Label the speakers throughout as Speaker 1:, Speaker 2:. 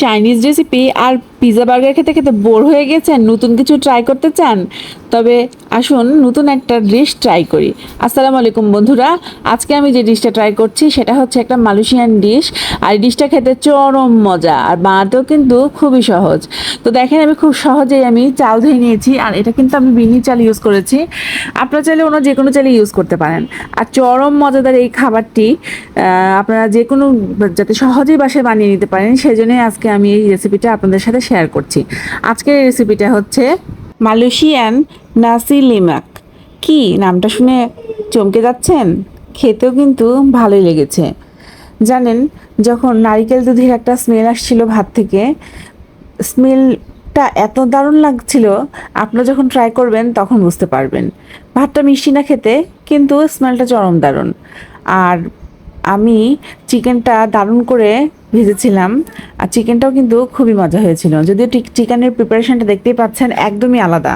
Speaker 1: Chinese recipe আর pizza burger খেতে খেতে বোর হয়ে গেছেন নতুন কিছু ট্রাই করতে চান? তবে আসুন নতুন একটা ডিশ ট্রাই করি। আসসালামু আলাইকুম বন্ধুরা, আজকে আমি যে ডিশটা ট্রাই করছি সেটা হচ্ছে একটা মালয়েশিয়ান ডিশ আর ডিশটা খেতে চরম মজা, আর বানাতেও কিন্তু খুবই সহজ। তো দেখেন আমি খুব সহজেই আমি চাল ধুয়ে নিয়েছি, আর এটা কিন্তু আমি বিনি চাল ইউজ করেছি। আপনারা চাইলে অন্য যে কোনো চালে ইউজ করতে পারেন। আর চরম মজাদার এই খাবারটি আপনারা যে কোনো যাতে সহজেই বাসায় বানিয়ে নিতে পারেন সেই জন্যই আজকে আমি এই রেসিপিটা আপনাদের সাথে শেয়ার করছি। আজকের রেসিপিটা হচ্ছে মালয়েশিয়ান নাসি লিমাক। কি? নামটা শুনে চমকে যাচ্ছেন? খেতেও কিন্তু ভালোই লেগেছে। জানেন, যখন নারিকেল দুধের একটা স্মেল আসছিল ভাত থেকে স্মেলটা এত দারুণ লাগছিল আপনি যখন ট্রাই করবেন তখন বুঝতে পারবেন। ভাতটা মিষ্টি না খেতে, কিন্তু স্মেলটা চরম দারুণ। আর আমি চিকেনটা দারুণ করে ভেজেছিলাম। আর চিকেনটাও কিন্তু খুবই মজা হয়েছিল। যদিও চিকেনের প্রিপারেশনটা দেখতেই পাচ্ছেন, একদমই আলাদা।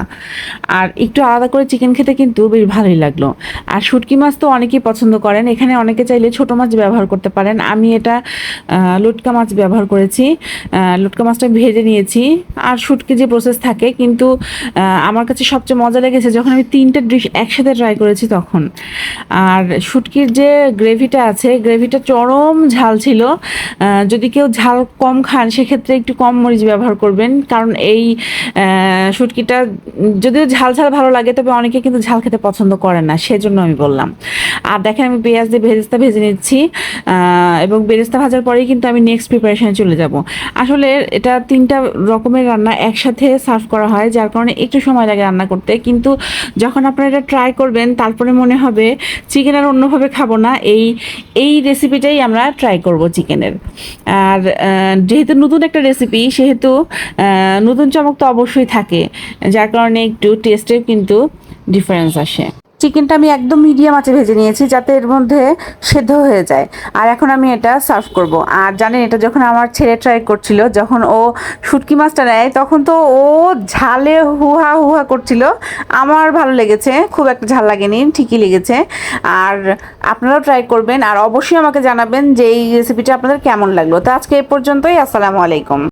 Speaker 1: আর একটু আলাদা করে চিকেন খেতে কিন্তু বেশ ভালোই লাগল। আর শুটকি মাছ তো অনেকেই পছন্দ করেন। এখানে অনেকে চাইলে ছোট মাছ ব্যবহার করতে পারেন। আমি এটা লুটকা মাছ ব্যবহার করেছি। লুটকা মাছটা ভেজে নিয়েছি। আর শুটকি যে প্রসেস থাকে, কিন্তু আমার কাছে সবচেয়ে মজা লেগেছে যখন আমি তিনটে ডিশ একসাথে ট্রাই করেছি তখন। আর শুটকির যে গ্রেভিটা আছে গ্রেভিটা চরম ঝাল ছিল। যদি কেউ ঝাল কম খান, সেক্ষেত্রে একটু কম মরিচ ব্যবহার করবেন। কারণ এই শুটকিটা যদিও ঝাল ঝাল ভালো লাগে, তবে অনেকে কিন্তু ঝাল খেতে পছন্দ করে না, সেজন্য আমি বললাম। আর দেখেন আমি পেঁয়াজ দিয়ে ভেজেস্তা ভেজে নিচ্ছি এবং বেরেস্তা ভাজার পরেই কিন্তু আমি নেক্সট প্রিপারেশনে চলে যাব। আসলে এটা তিনটা রকমের রান্না একসাথে সার্ভ করা হয়, যার কারণে একটু সময় লাগে রান্না করতে। কিন্তু যখন আপনারা এটা ট্রাই করবেন, তারপরে মনে হবে চিকেন আর অন্যভাবে খাব না, এই এই রেসিপিটাই আমরা ট্রাই করব চিকেনের আর যেহেতু নতুন একটা রেসিপি সেহেতু নতুন চমক তো অবশ্যই থাকে। যার কারণে একটু টেস্টের কিন্তু ডিফারেন্স আসে। চিকেনটা আমি একদম মিডিয়াম আঁচে ভেজে নিয়েছি যাতে এর মধ্যে সেদ্ধ হয়ে যায়। আর এখন আমি এটা সার্ভ করব। আর জানেন, এটা যখন আমার ছেলে ট্রাই করছিল, যখন ও শুটকি মাছটা নেয়, তখন তো ও ঝালে হুহা হুহা করছিল। আমার ভালো লেগেছে, খুব একটা ঝাল লাগেনি, ঠিকই লেগেছে। আর আপনারাও ট্রাই করবেন, আর অবশ্যই আমাকে জানাবেন যে এই রেসিপিটা আপনাদের কেমন লাগল। তো আজকে এই পর্যন্তই, আসসালামু আলাইকুম।